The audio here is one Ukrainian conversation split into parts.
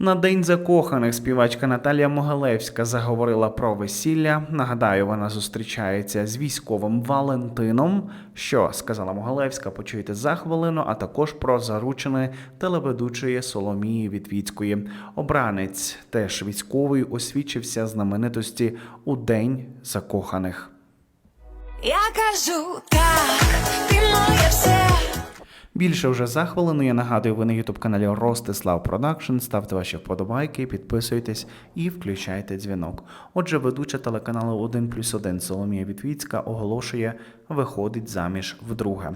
На день закоханих співачка Наталія Могилевська заговорила про весілля. Нагадаю, вона зустрічається з військовим Валентином. Що сказала Могилевська, почуєте за хвилину, а також про заручини телеведучої Соломії Вітвіцької. Обранець теж військовий освічився знаменитості у день закоханих. Я кажу так, ти моє все. Більше вже за хвилину. Я нагадую, ви на ютуб каналі Ростислав Продакшн. Ставте ваші вподобайки, підписуйтесь і включайте дзвінок. Отже, ведуча телеканалу 1 плюс 1 Соломія Вітвіцька оголошує, виходить заміж вдруге.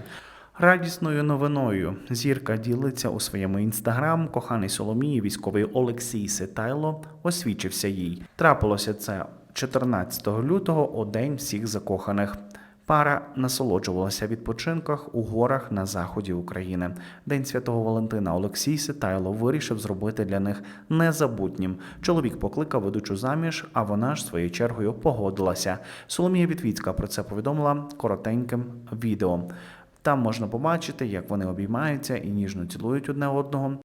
Радісною новиною зірка ділиться у своєму інстаграм. Коханий Соломії, військовий Олексій Ситайло освічився їй. Трапилося це 14 лютого, у день всіх закоханих. Пара насолоджувалася відпочинках у горах на заході України. День святого Валентина Олексій Ситайло вирішив зробити для них незабутнім. Чоловік покликав ведучу заміж, а вона ж своєю чергою погодилася. Соломія Вітвіцька про це повідомила коротеньким відео. Там можна побачити, як вони обіймаються і ніжно цілують одне одного.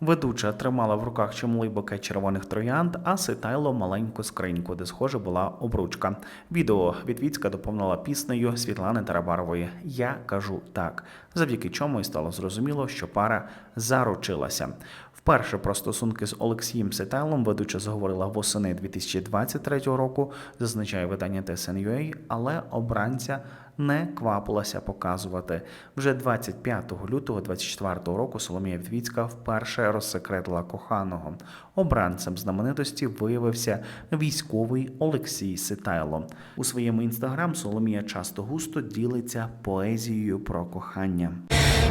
Ведуча тримала в руках чимлий букет червоних троянд, а Ситайло маленьку скриньку, де схоже була обручка. Відео Вітвіцька доповнила піснею Світлани Тарабарової Я кажу так, завдяки чому і стало зрозуміло, що пара заручилася. Вперше про стосунки з Олексієм Ситайлом ведуча заговорила восени 2023 року, зазначає видання TSN.ua, але обранця не квапилася показувати. Вже 25 лютого 24 року Соломія Вітвіцька вперше розсекретила коханого. Обранцем знаменитості виявився військовий Олексій Ситайло. У своєму інстаграм Соломія часто густо ділиться поезією про кохання.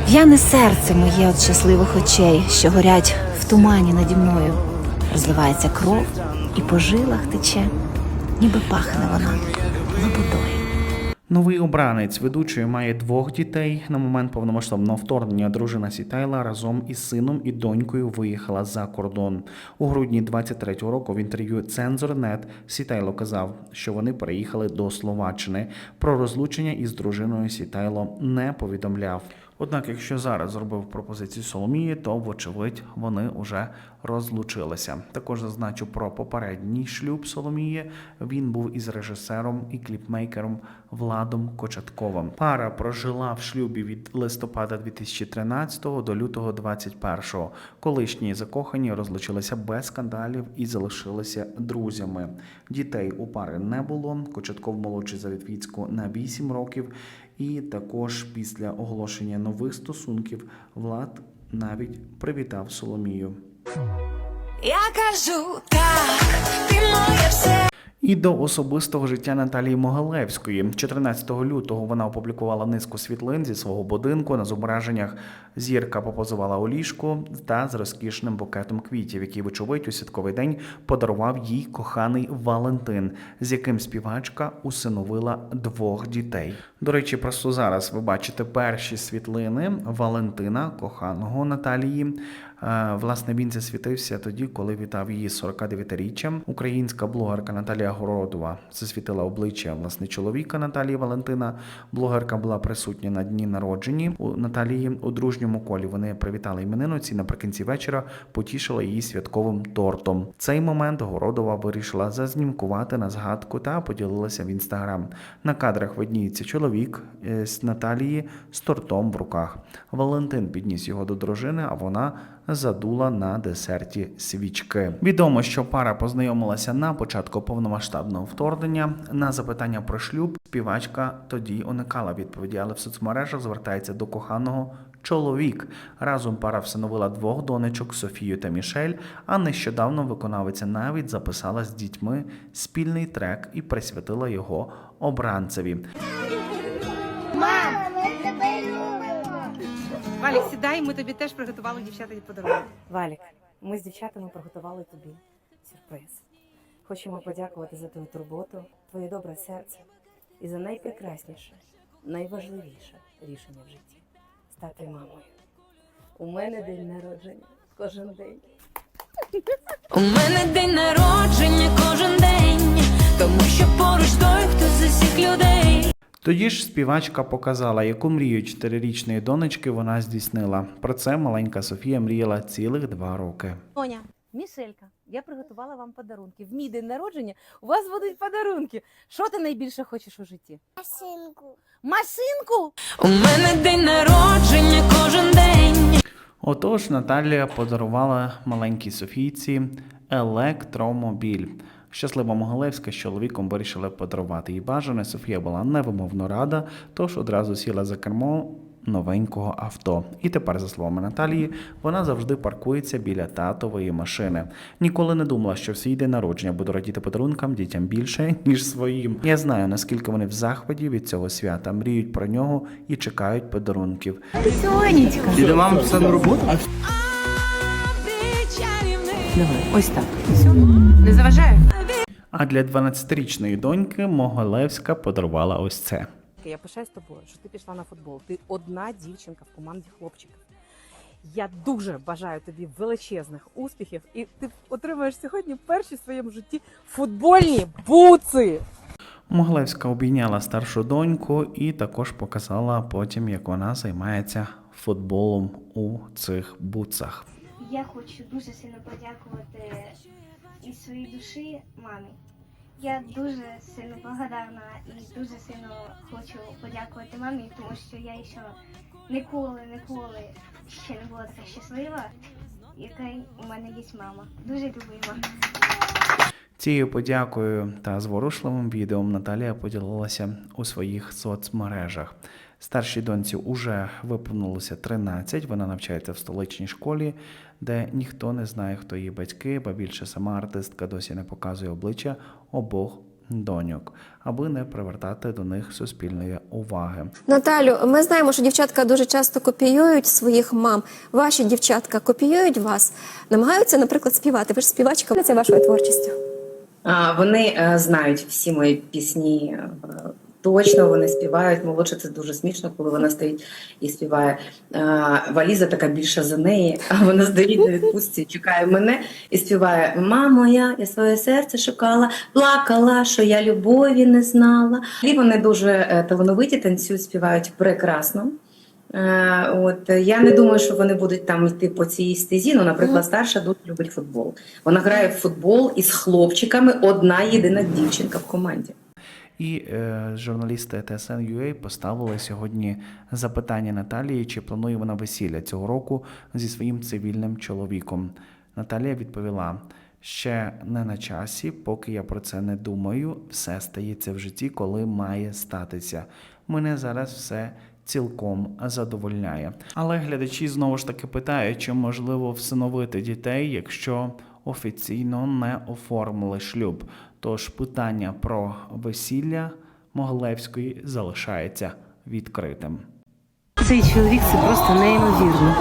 В'яне серце моє від щасливих очей, що горять в тумані наді мною. Розливається кров і по жилах тече, ніби пахне вона лободою. Новий обранець ведучої має двох дітей. На момент повномасштабного вторгнення дружина Сітайла разом із сином і донькою виїхала за кордон. У грудні 23-го року в інтерв'ю Цензорнет Сітайло казав, що вони переїхали до Словаччини. Про розлучення із дружиною Сітайло не повідомляв. Однак, якщо зараз зробив пропозицію Соломії, то вочевидь вони вже розлучилися. Також зазначу про попередній шлюб Соломії. Він був із режисером і кліпмейкером Владом Кочатковим. Пара прожила в шлюбі від листопада 2013 до лютого 2021. Колишні закохані розлучилися без скандалів і залишилися друзями. Дітей у пари не було. Кочатков молодший за Вітвіцьку на 8 років. І також після оголошення нових стосунків Влад навіть привітав Соломію. Я кажу так, ти моє все. І до особистого життя Наталії Могилевської. 14 лютого вона опублікувала низку світлин зі свого будинку. На зображеннях зірка попозувала у ліжку та з розкішним букетом квітів, який, вочевидь, у святковий день подарував їй коханий Валентин, з яким співачка усиновила двох дітей. До речі, просто зараз ви бачите перші світлини Валентина, коханого Наталії. Е, Власне, він засвітився тоді, коли вітав її з 49-річчям. Українська блогерка Наталія Городова засвітила обличчя власне чоловіка Наталії Валентина. Блогерка була присутня на дні народжені у Наталії у дружньому колі. Вони привітали іменинниці. Наприкінці вечора потішила її святковим тортом. Цей момент Городова вирішила зазнімкувати на згадку та поділилася в інстаграм. На кадрах видніється чоловік е, з Наталії з тортом в руках. Валентин підніс його до дружини, а вона задула на десерті свічки. Відомо, що пара познайомилася на початку повномасштабного вторгнення. На запитання про шлюб співачка тоді уникала відповіді, але в соцмережах звертається до коханого. Чоловік разом пара всиновила двох донечок Софію та Мішель. А нещодавно виконавиця навіть записала з дітьми спільний трек і присвятила його обранцеві. Валік, сідай, ми тобі теж приготували дівчата від подарунок. Валік, ми з дівчатами приготували тобі сюрприз. Хочемо подякувати за твою турботу, твоє добре серце і за найпрекрасніше, найважливіше рішення в житті стати мамою. У мене день народження кожен день. У мене день народження кожен день, тому що поруч той, хто засік людей. Тоді ж співачка показала, яку мрію чотирирічної донечки вона здійснила. Про це маленька Софія мріяла цілих два роки. Тоня, Мішелька, я приготувала вам подарунки. В мій день народження у вас будуть подарунки. Що ти найбільше хочеш у житті? Машинку. Машинку? У мене день народження кожен день. Отож, Наталія подарувала маленькій Софійці електромобіль. Щаслива Могилевська з чоловіком вирішили подарувати їй бажане. Софія була невимовно рада, тож одразу сіла за кермо новенького авто. І тепер, за словами Наталії, вона завжди паркується біля татової машини. Ніколи не думала, що в свій день народження буду радіти подарункам дітям більше, ніж своїм. Я знаю, наскільки вони в захваті від цього свята, мріють про нього і чекають подарунків. Сонечка. Ти до мами писав на роботу? Ти ось так. Не заважаю? А для 12-річної доньки Могилевська подарувала ось це. Я пишаюсь тобою, що ти пішла на футбол. Ти одна дівчинка в команді хлопчиків. Я дуже бажаю тобі величезних успіхів, і ти отримаєш сьогодні перші в своєму житті футбольні буци. Могилевська обійняла старшу доньку і також показала потім, як вона займається футболом у цих буцах. Я хочу дуже сильно подякувати із своєї душі мамі. Я дуже сильно благодарна і дуже сильно хочу подякувати мамі, тому що я ще ніколи, ніколи ще не була така щаслива, яка у мене є мама. Дуже люблю маму. Цією подякою та зворушливим відео Наталія поділилася у своїх соцмережах. Старшій доньці уже виповнилося 13, вона навчається в столичній школі, де ніхто не знає, хто її батьки, ба більше сама артистка досі не показує обличчя обох доньок, аби не привертати до них суспільної уваги. Наталю, ми знаємо, що дівчатка дуже часто копіюють своїх мам. Ваші дівчатка копіюють вас, намагаються, наприклад, співати. Ви ж співачка це вашою творчістю. А, Вони е, знають всі мої пісні. Точно вони співають. Молодше це дуже смішно, коли вона стоїть і співає. А, Валіза така більша за неї, а вона стоїть на відпустці, чекає мене і співає: Мамо, я, я своє серце шукала, плакала, що я любові не знала. І вони дуже е, талановиті, танцюють, співають прекрасно. Е, От я не думаю, що вони будуть там йти по цій стезі. Ну, наприклад, старша дуже любить футбол. Вона грає в футбол із хлопчиками, одна єдина дівчинка в команді. І е, журналісти TSN.ua поставили сьогодні запитання Наталії, чи планує вона весілля цього року зі своїм цивільним чоловіком. Наталія відповіла: ще не на часі, поки я про це не думаю. Все стається в житті, коли має статися. Мене зараз все цілком задовольняє. Але глядачі знову ж таки питають, чи можливо всиновити дітей, якщо офіційно не оформили шлюб. Тож питання про весілля Моглевської залишається відкритим. Цей чоловік це просто неймовірно.